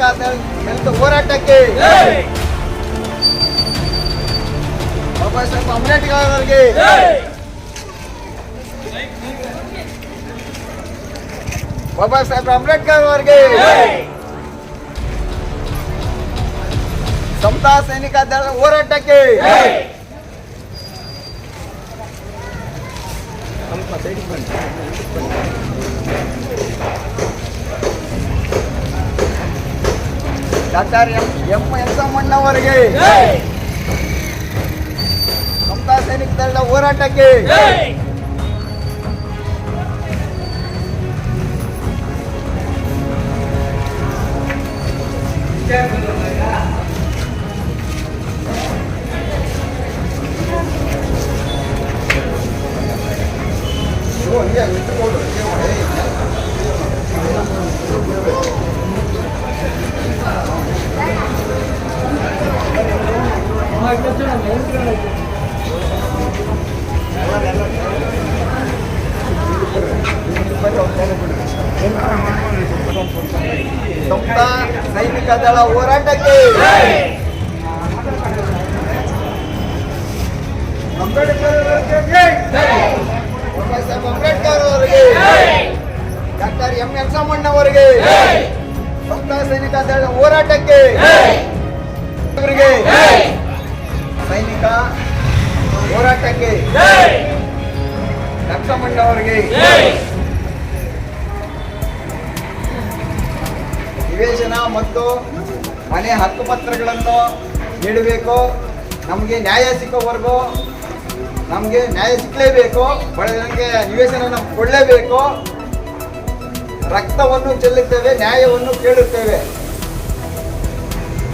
ಸೈನಿಕ ದಳದ ಹೋರಾಟಕ್ಕೆ ಬಾಬಾ ಸಾಹೇಬ್ ಅಂಬೇಡ್ಕರ್ ಅವರಿಗೆ ಬಾಬಾ ಸಾಹೇಬ್ ಅಂಬೇಡ್ಕರ್ ಅವರಿಗೆ ಸಮತಾ ಸೈನಿಕ ದಳದ ಹೋರಾಟಕ್ಕೆ ಸ್ವಲ್ಪ ಸೈಡಿಗೆ ಬನ್ನಿ. ಡಾಕ್ಟರ್ ಎಂ ಎಂ ಯಂಸಮ್ಮಣ್ಣವರಿಗೆ ಮಮತಾ ಸೈನಿಕ ದಳದ ಹೋರಾಟಕ್ಕೆ. ಸಮತಾ ಸೈನಿಕ ದಳ ಹೋರಾಟಕ್ಕೆ. ಅಂಬೇಡ್ಕರ್ ಅವರಿಗೆ ಡಾಕ್ಟರ್ ಎಂ ಯಂಸಮ್ಮಣ್ಣ ಅವರಿಗೆ ಸಂತ ಸೈನಿಕ ದಳ ಹೋರಾಟಕ್ಕೆ. ಅವರಿಗೆ. ಸೈನಿಕ ಹೋರಾಟಕ್ಕೆ ರಕ್ತಮಂಡ ಅವರಿಗೆ ನಿವೇಶನ ಮತ್ತು ಮನೆ ಹಕ್ಕು ಪತ್ರಗಳನ್ನು ನೀಡಬೇಕು. ನಮಗೆ ನ್ಯಾಯ ಸಿಕ್ಕೋವರೆಗೂ ನಮಗೆ ನ್ಯಾಯ ಸಿಕ್ಕಲೇಬೇಕು ಬಡವರಿಗೆ ನಿವೇಶನ ನಮ್ಗೆ ಕೊಡಲೇಬೇಕು. ರಕ್ತವನ್ನು ಚೆಲ್ಲುತ್ತೇವೆ ನ್ಯಾಯವನ್ನು ಕೇಳುತ್ತೇವೆ.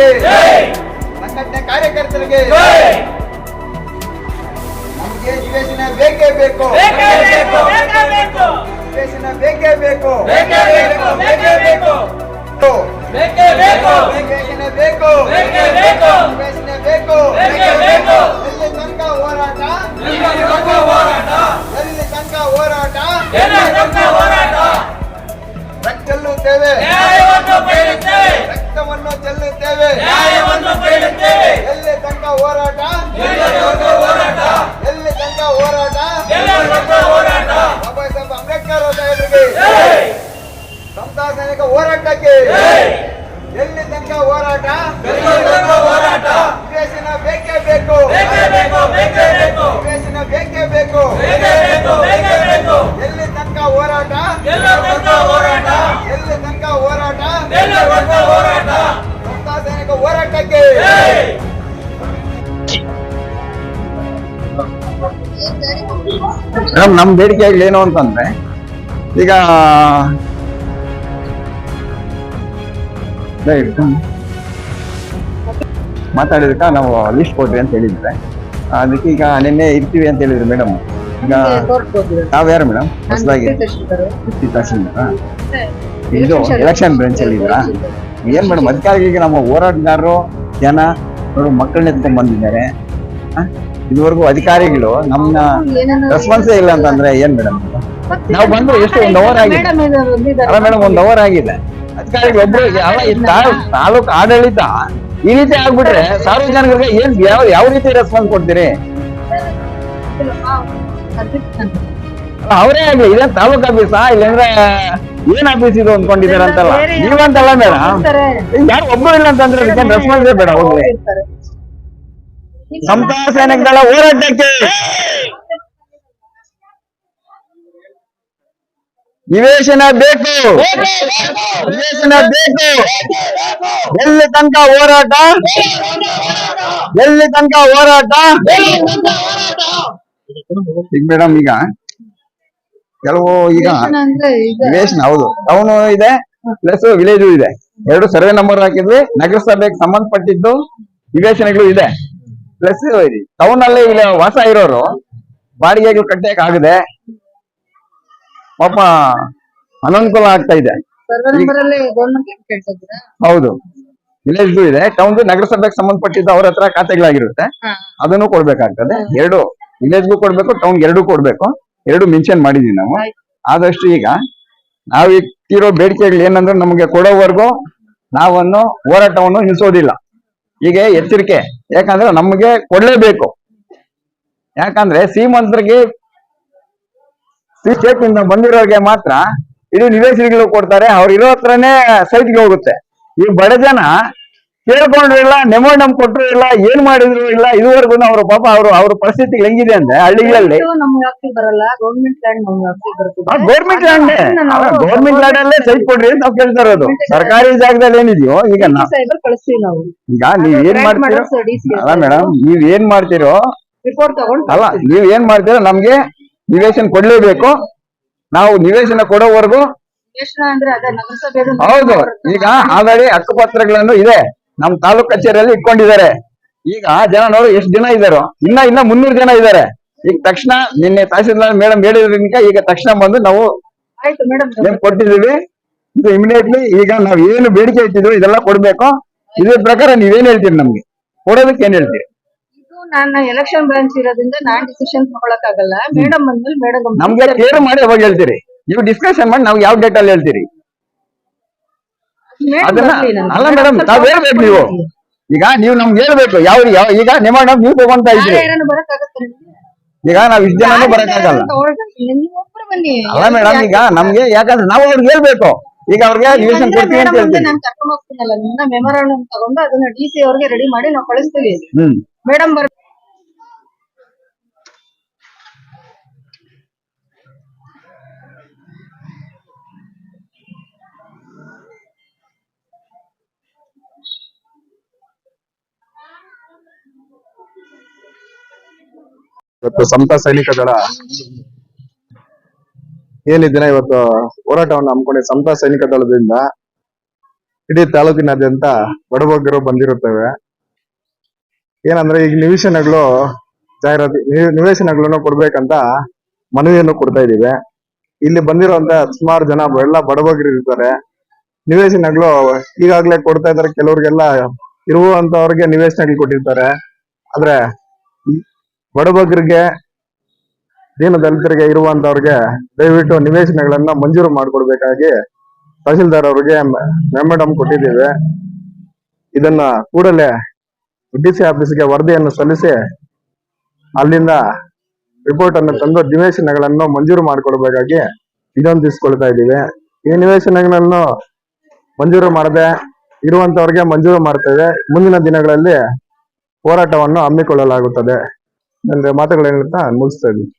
ಸಂಘಟನೆಗೆ ಸಂಘಟನೆ ಕಾರ್ಯಕರ್ತರಿಗೆ. ನಮಗೆ ನಿವೇಶನ ಬೇಕೇ ಬೇಕು. ನಿವೇಶನ ಬೇಕೇ ಬೇಕು ಬೇಕು. ನಿವೇಶನ ಬೇಕು ಎಲ್ಲಿ ತನಕ ಹೋರಾಟ? ಎಲ್ಲಿ ತನಕ ಹೋರಾಟ? ರಕ್ತಲ್ಲೂ ಸೇವೆ ಚೆಲ್ಲುತ್ತೇವೆ ನ್ಯಾಯವನ್ನು ಎಲ್ಲಿ ತನಕ ಹೋರಾಟ? ಹೋರಾಟ? ಎಲ್ಲಿ ತನಕ ಹೋರಾಟ? ಹೋರಾಟ? ಬಾಬಾ ಸಾಹೇಬ್ ಅಂಬೇಡ್ಕರ್ ಸಾಹೇಬರಿಗೆ ಸಮತಾ ಸೈನಿಕ ಹೋರಾಟಕ್ಕೆ. ಮೇಡಮ್ ನಮ್ಮ ಆಗಲಿ ಏನು ಅಂತಂದ್ರೆ ಈಗ ಮಾತಾಡಿದಕ್ಕ ನಾವು ಲಿಸ್ಟ್ ಕೊಡ್ರಿ ಅಂತ ಹೇಳಿದ್ರೆ. ಅದಕ್ಕೆ ಈಗ ನಿನ್ನೆ ಇರ್ತೀವಿ ಅಂತ ಹೇಳಿದ್ರು ಮೇಡಮ್. ಈಗ ತಾವ್ಯಾರು ಮೇಡಮ್? ಹೊಸದಾಗಿ. ಇದು ಎಲೆಕ್ಷನ್ ಬ್ರಾಂಚ್ ಅಲ್ಲಿ ಏನ್ ಮೇಡಮ್ ಈಗ ನಮ್ಮ ಹೋರಾಟಗಾರರು ಜನ ಮಕ್ಕಳನ್ನ ಎತ್ಕೊಂಡ್ ಬಂದಿದ್ದಾರೆ? ಇದುವರೆಗೂ ಅಧಿಕಾರಿಗಳು ನಮ್ನ ರೆಸ್ಪಾನ್ಸೇ ಇಲ್ಲ ಅಂತಂದ್ರೆ ಏನ್ ಮೇಡಮ್ ನಾವು ಬಂದ್ರೆ ಎಷ್ಟು ಒಂದ್ ಅವರ್ ಆಗಿದೆ. ಅಲ್ಲ ಮೇಡಮ್ ಒಂದ್ ಅವರ್ ಆಗಿದೆ. ಅಧಿಕಾರಿಗಳು ಒಬ್ರು ಅಲ್ಲ ಈ ತಾಲೂಕು ಆಡಳಿತ ಈ ರೀತಿ ಆಗ್ಬಿಟ್ರೆ ಸಾರ್ವಜನಿಕರಿಗೆ ಏನ್ ಯಾವ ಯಾವ ರೀತಿ ರೆಸ್ಪಾನ್ಸ್ ಕೊಡ್ತೀರಿ? ಅವರೇ ಆಗ್ಲಿ ಇದೇನ್ ತಾಲೂಕ್ ಆಫೀಸಾ ಇಲ್ಲಂದ್ರೆ ಏನ್ ಆಫೀಸ್ ಇದು ಅನ್ಕೊಂಡಿದ್ದಾರೆ ಅಂತಲ್ಲ ನೀವಂತಲ್ಲ ಮೇಡಮ್ ಯಾರು ಒಬ್ರು ಇಲ್ಲ ಅಂತಂದ್ರೆ ರೆಸ್ಪಾನ್ಸ್ ರೆಸ್ಪಾನ್ಸೇ ಬೇಡ ಹೋಗ್ಲಿ. ಸಮತಾ ಸೈನಿಕ ದಳ ಹೋರಾಟಕ್ಕೆ ನಿವೇಶನ ಬೇಕು. ನಿವೇಶನ ಬೇಕು. ಎಲ್ಲಿ ತನಕ ಹೋರಾಟ? ಎಲ್ಲಿ ತನಕ ಹೋರಾಟ? ಈಗ ಮೇಡಮ್ ಈಗ ಕೆಲವು ಈಗ ನಿವೇಶನ ಹೌದು. ಟೌನು ಇದೆ ಪ್ಲಸ್ ವಿಲೇಜು ಇದೆ. ಎರಡು ಸರ್ವೆ ನಂಬರ್ ಹಾಕಿದ್ವಿ. ನಗರಸಭೆಗೆ ಸಂಬಂಧಪಟ್ಟಿದ್ದು ನಿವೇಶನಗಳು ಇದೆ. ಪ್ಲಸ್ ಟೌನ್ ಅಲ್ಲಿ ಇಲ್ಲಿ ವಾಸ ಇರೋರು ಬಾಡಿಗೆಗಳು ಕಟ್ಟಕ್ ಆಗದೆ. ಪಾಪ ಅನನುಕೂಲ ಆಗ್ತಾ ಇದೆ. ಹೌದು. ವಿಲೇಜ್ ಇದೆ. ಟೌನ್ ನಗರಸಭೆಗೆ ಸಂಬಂಧಪಟ್ಟಿದ್ದ ಅವ್ರ ಹತ್ರ ಖಾತೆಗಳಾಗಿರುತ್ತೆ. ಅದನ್ನು ಕೊಡ್ಬೇಕಾಗ್ತದೆ. ಎರಡು ವಿಲೇಜ್ಗೂ ಕೊಡ್ಬೇಕು ಟೌನ್ ಎರಡು ಕೊಡ್ಬೇಕು. ಎರಡು ಮೆನ್ಷನ್ ಮಾಡಿದೀವಿ ನಾವು. ಆದಷ್ಟು ಈಗ ನಾವು ಇಟ್ಟಿರೋ ಬೇಡಿಕೆಗಳು ಏನಂದ್ರೆ ನಮಗೆ ಕೊಡೋವರೆಗೂ ನಾವನ್ನು ಹೋರಾಟವನ್ನು ನಿಲ್ಲಿಸೋದಿಲ್ಲ ಈಗ ಎಚ್ಚರಿಕೆ. ಯಾಕಂದ್ರೆ ನಮಗೆ ಕೊಡಲೇಬೇಕು. ಯಾಕಂದ್ರೆ ಶ್ರೀಮಂತರಿಗೆ ಸ್ಟೇಟ್ ಇಂದ ಬಂದಿರೋರಿಗೆ ಮಾತ್ರ ಇಡೀ ನಿವೇಶನಗಳು ಕೊಡ್ತಾರೆ. ಅವ್ರು ಇರೋ ಹತ್ರನೇ ಸೈಟ್ಗೆ ಹೋಗುತ್ತೆ. ಈ ಬಡ ಜನ ಕೇಳ್ಕೊಂಡ್ರು ಇಲ್ಲ ನೆಮೋಂಡಮ್ ಕೊಟ್ರು ಇಲ್ಲ ಏನ್ ಮಾಡಿದ್ರು ಇಲ್ಲ ಇದುವರೆಗೂ ಅವ್ರ ಪಾಪ ಅವರು ಅವ್ರ ಪರಿಸ್ಥಿತಿ ಹೆಂಗಿದೆ ಅಂದ್ರೆ ಹಳ್ಳಿಗಳಲ್ಲಿ. ಗೌರ್ಮೆಂಟ್ ಲ್ಯಾಂಡ್ ಗೌರ್ಮೆಂಟ್ ಲ್ಯಾಂಡ್ ಅಲ್ಲೇ ಸೈಟ್ ಕೊಡ್ರಿ ಅಂತ ನಾವು ಕೇಳ್ತಾ ಇರೋದು. ಸರ್ಕಾರಿ ಜಾಗದಲ್ಲಿ ಏನಿದೆಯೋ ಈಗ ಈಗ ನೀವ್ ಏನ್ ಮಾಡ್ತೀರೋ ಅಲ್ಲ ಮೇಡಮ್ ನೀವ್ ಏನ್ ಮಾಡ್ತೀರೋ ರಿಪೋರ್ಟ್ ತಗೊಂಡು ಅಲ್ಲ ನೀವ್ ಏನ್ ಮಾಡ್ತೀರೋ ನಮ್ಗೆ ನಿವೇಶನ ಕೊಡ್ಲೇಬೇಕು. ನಾವು ನಿವೇಶನ ಕೊಡೋವರೆಗೂ ಹೌದು ಈಗ ಆಲ್ರೆಡಿ ಹಕ್ಕುಪತ್ರಗಳನ್ನು ಇದೆ. ನಮ್ ತಾಲೂಕ್ ಕಚೇರಿಯಲ್ಲಿ ಇಟ್ಕೊಂಡಿದ್ದಾರೆ. ಈಗ ಜನ ನೋಡಿ ಎಷ್ಟು ಜನ ಇದ್ದಾರೋ ಇನ್ನ ಇನ್ನ ಮುನ್ನೂರು ಜನ ಇದ್ದಾರೆ ಈಗ ತಕ್ಷಣ ನಿನ್ನೆ ತಹಸೀಲ್ದಾರ್ ಮೇಡಮ್ ಹೇಳಿದ್ರಿಂದ ಈಗ ತಕ್ಷಣ ಬಂದು ನಾವು ಕೊಟ್ಟಿದೀವಿ ಕೊಟ್ಟಿದ್ದೀವಿ. ಇದು ಇಮಿಡಿಯೇಟ್ಲಿ ಈಗ ನಾವ್ ಏನು ಬೇಡಿಕೆ ಇಟ್ಟಿದ್ವಿ ಇದೆಲ್ಲ ಕೊಡ್ಬೇಕು. ಇದ್ರ ಪ್ರಕಾರ ನೀವೇನ್ ಹೇಳ್ತೀರಿ ನಮ್ಗೆ? ಕೊಡೋದಕ್ಕೆ ಏನ್ ಹೇಳ್ತೀರಿ? ನಾನು ಎಲೆಕ್ಷನ್ ಬ್ರಾಂಚ್ ಇರೋದ್ರಿಂದ ನಾನ್ ಡಿಸಿಷನ್ ತಗೊಳಕ್ ಆಗಲ್ಲ ಮೇಡಮ್ ಬಂದ್ಮೇಲೆ ಮೇಡಮ್ ನಮ್ಗೆ ಕ್ಲಿಯರ್ ಮಾಡಿ ಅವಾಗ ಹೇಳ್ತೀರಿ. ನೀವು ಡಿಸ್ಕಷನ್ ಮಾಡಿ ನಾವು ಯಾವ ಡೇಟ್ ಅಲ್ಲಿ ಹೇಳ್ತೀರಿ? ಅದನ್ನ ಅಲ್ಲ ಮೇಡಮ್ ತಾವ್ ಹೇಳ್ಬೇಕು ನೀವು. ಈಗ ನೀವು ನಮ್ಗೆ ಹೇಳ್ಬೇಕು ಯಾವ ಯಾವ- ಈಗ ನಿಮ್ಮ ನೀವು ತಗೊಂತ ಇದ್ರಿ. ಈಗ ನಾವ್ ಇಷ್ಟ ಬರಕಾಗಲ್ಲ ಬರಕ್ಕಾಗಲ್ಲ. ನೀವು ಅಲ್ಲ ಮೇಡಮ್ ಈಗ ನಮ್ಗೆ ಯಾಕಂದ್ರೆ ನಾವು ಅವ್ರಿಗೆ ಹೇಳ್ಬೇಕು. ಈಗ ಅವ್ರಿಗೆ ಡಿವಿಷನ್ ಕೊಡ್ತೀವಿ ಅಂತ ಹೇಳ್ತೀವಿ ನಾನು ಕರ್ಕೊಂಡು ಹೋಗ್ತೀನಲ್ಲ ನಿನ್ನ ಮೆಮೊರಾಂಡಮ್ ತಗೊಂಡು ಅದನ್ನ ಡಿ ಸಿ ಅವ್ರಿಗೆ ರೆಡಿ ಮಾಡಿ ನಾವು ಕಳಿಸ್ತೀವಿ. ಮೇಡಮ್ ಬರ್ ಇವತ್ತು ಸಮತಾ ಸೈನಿಕ ದಳ ಏನಿದ್ದೀನ ಇವತ್ತು ಹೋರಾಟವನ್ನು ಹಮ್ಮಿಕೊಂಡು ಸಮತಾ ಸೈನಿಕ ದಳದಿಂದ ಇಡೀ ತಾಲೂಕಿನಾದ್ಯಂತ ಬಡಬಗ್ಗರು ಬಂದಿರುತ್ತವೆ. ಏನಂದ್ರೆ ಈಗ ನಿವೇಶನಗಳು ಜಾಹೀರಾತು ನಿವೇಶನಗಳನ್ನು ಕೊಡ್ಬೇಕಂತ ಮನವಿಯನ್ನು ಕೊಡ್ತಾ ಇದ್ದೀವಿ. ಇಲ್ಲಿ ಬಂದಿರುವಂತ ಸುಮಾರು ಜನ ಎಲ್ಲ ಬಡಬಗ್ಗರು ಇರ್ತಾರೆ. ನಿವೇಶನಗಳು ಈಗಾಗಲೇ ಕೊಡ್ತಾ ಇದ್ದಾರೆ. ಕೆಲವ್ರಿಗೆಲ್ಲ ಇರುವಂತವ್ರಿಗೆ ನಿವೇಶನಗಳು ಕೊಟ್ಟಿರ್ತಾರೆ. ಆದ್ರೆ ಬಡಬಗ್ಗರಿಗೆ ದೀನ ದಲಿತರಿಗೆ ಇರುವಂತವ್ರಿಗೆ ದಯವಿಟ್ಟು ನಿವೇಶನಗಳನ್ನ ಮಂಜೂರು ಮಾಡಿಕೊಡ್ಬೇಕಾಗಿ ತಹಸೀಲ್ದಾರ್ ಅವ್ರಿಗೆ ಮೆಮಡಮ್ ಕೊಟ್ಟಿದ್ದೇವೆ. ಇದನ್ನ ಕೂಡಲೇ ಡಿ ಸಿ ಆಫೀಸ್ಗೆ ವರದಿಯನ್ನು ಸಲ್ಲಿಸಿ ಅಲ್ಲಿಂದ ರಿಪೋರ್ಟ್ ಅನ್ನು ತಂದು ನಿವೇಶನಗಳನ್ನು ಮಂಜೂರು ಮಾಡಿಕೊಡ್ಬೇಕಾಗಿ ವಿನಂತಿಸ್ಕೊಳ್ತಾ ಇದ್ದೀವಿ. ಈ ನಿವೇಶನಗಳನ್ನು ಮಂಜೂರು ಮಾಡದೆ ಇರುವಂತವ್ರಿಗೆ ಮಂಜೂರು ಮಾಡ್ತೇವೆ. ಮುಂದಿನ ದಿನಗಳಲ್ಲಿ ಹೋರಾಟವನ್ನು ಹಮ್ಮಿಕೊಳ್ಳಲಾಗುತ್ತದೆ. ನನ್ನ ಮಾತುಗಳೇನಿರ್ತಾ ಮುಗಿಸ್ತಾ ಇದ್ದೀನಿ